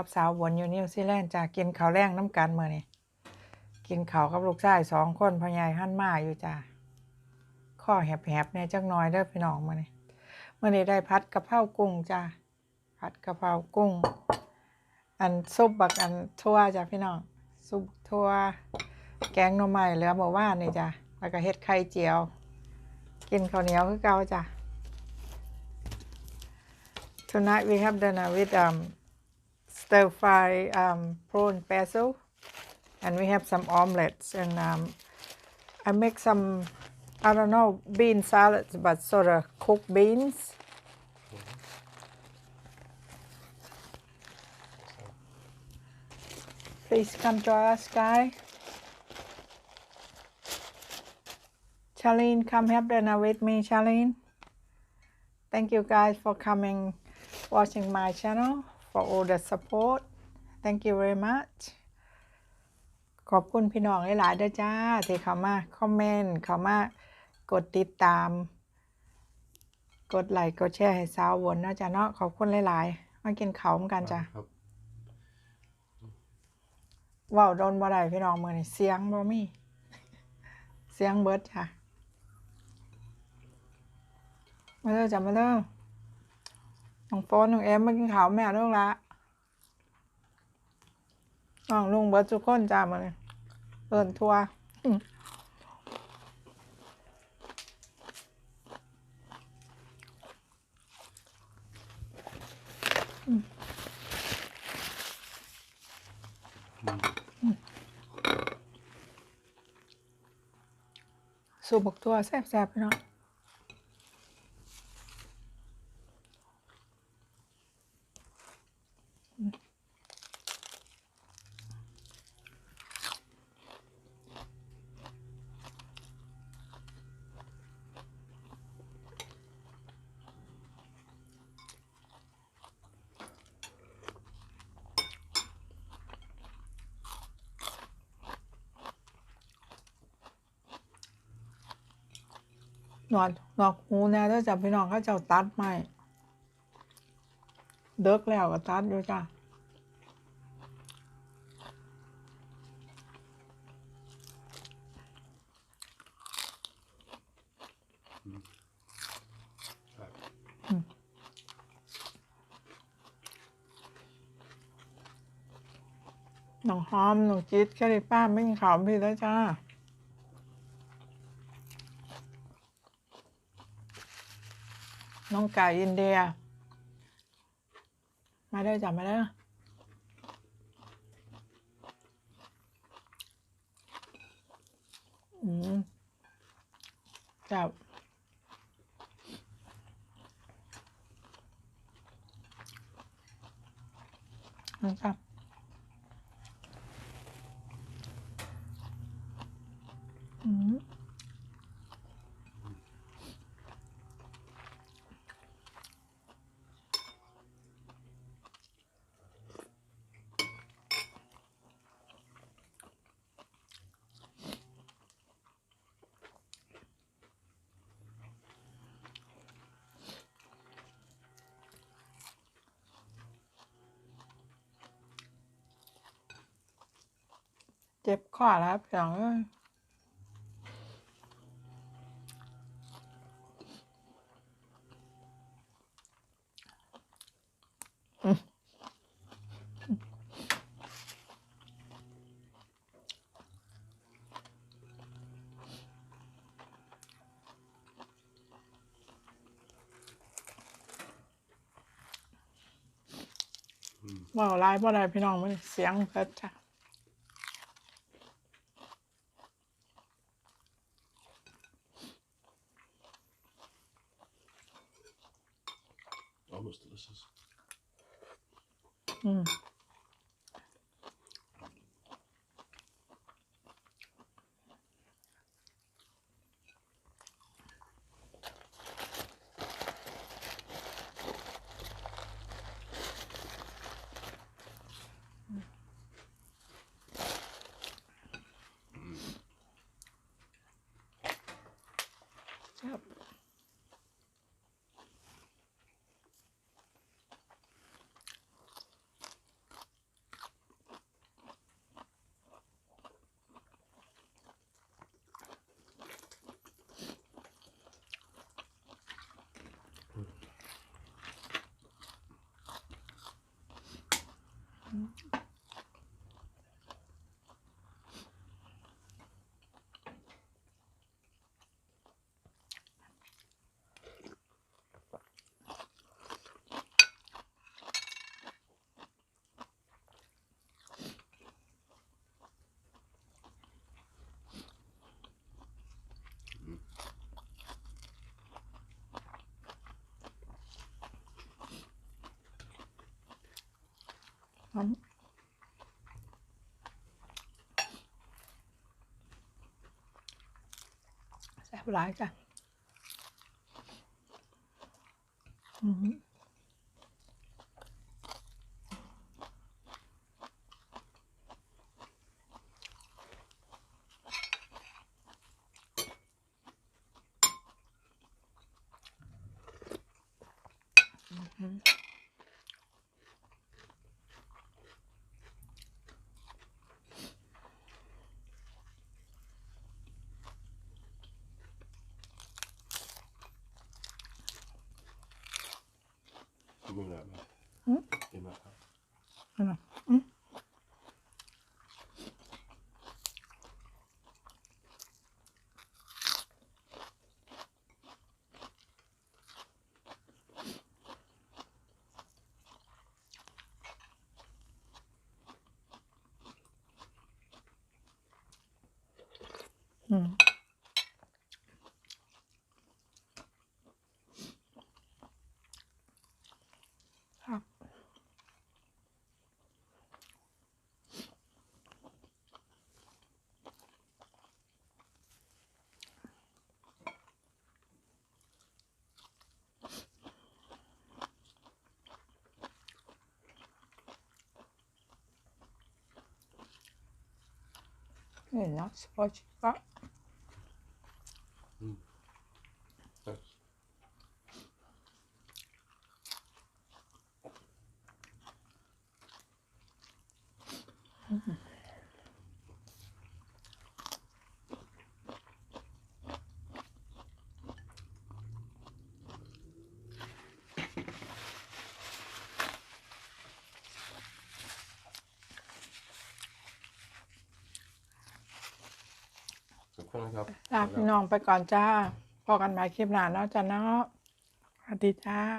กับสาวบนอยู่นิวซีแลนด์จ้ากินข้าวแรงน้ำกันเมื่อนี่กินข้าวกับลูกชายสองคนพ่อใหญ่หั่นมาอยู่จ้าข้อแหบๆเนี่ยจักหน้อยเด้อพี่น้องมื่อนี่เมื่อนี้ได้พัดกะเพรากุ้งจ้าผัดกะเพรากุ้ง อันซุปบักอันทั่วจ้าพี่น้องซุปทั่วแกงหน่อไม้เหลือเมื่านนี่จ้าแล้วก็เฮ็ดไข่เจียว กินข้าวเหนียวคือเก่าจ้า Tonight we have dinner with um, stir fry um, prawn basil, and we have some omelets. And um, I make some, I don't know, bean salads, but sort of cooked beans. Please come join us, Guy. Charlene, come have dinner with me, Charlene. Thank you guys for coming watching my channel for all the support thank you very much ขอบคุณพี่น้องหลายๆเด้อจ้า ที่เข้ามาคอมเมนต์เข้ามากดติดตาม กดไลค์กดแชร์ให้สาววนเนาะจ้าเนาะขอบคุณหลายๆ มากินเขาวเหมือนกันจ้ะครับเว้าโดนบ่ได้พี่น้องมื้อนี้เสียงบ่มี เสียงเบิดจ้ะมาเด้อจ้ะมาเด้อ น้องโฟนน้องเอ็มมากินข้าวแม่ลูกละน้องลุงเบิร์ดทุกคนจ้ามาเลยเอินทัวร์อื้อสูบบักทัวแซ่บๆพี่น้อง หนอนหนอกหูแน่ถ้าจับพี่น้องเขาเจ้าตัดไม่เดิกแล้วก็ตัดอยู่จ้ะน้องหอมน้องจิ๊ดแค่ได้ป้าไม่กินข้าวพี่แล้วจ้า น้องไก่อินเดีย มาได้จ้ะมาได้ออืมจับนะครับ อืมเจ็บข้อแล้วพี่น้องเอ้ยว่าวไล่บ่ได้พี่น้องมันเสียงเพิดจ้ะ almost delicious อืมครับ หลายจ้ะอือหืออือหือกินมึงแล้ วนะหืม กินมาครับ นั่นน่ะอืม อืมครับ นี่นะสปอชิก็ ครับ ขอบคุณ นะครับลาพี่น้องไปก่อนจ้าพอกันใหม่คลิปหน้าเนาะจ้าเนาะสวัสดีจ้า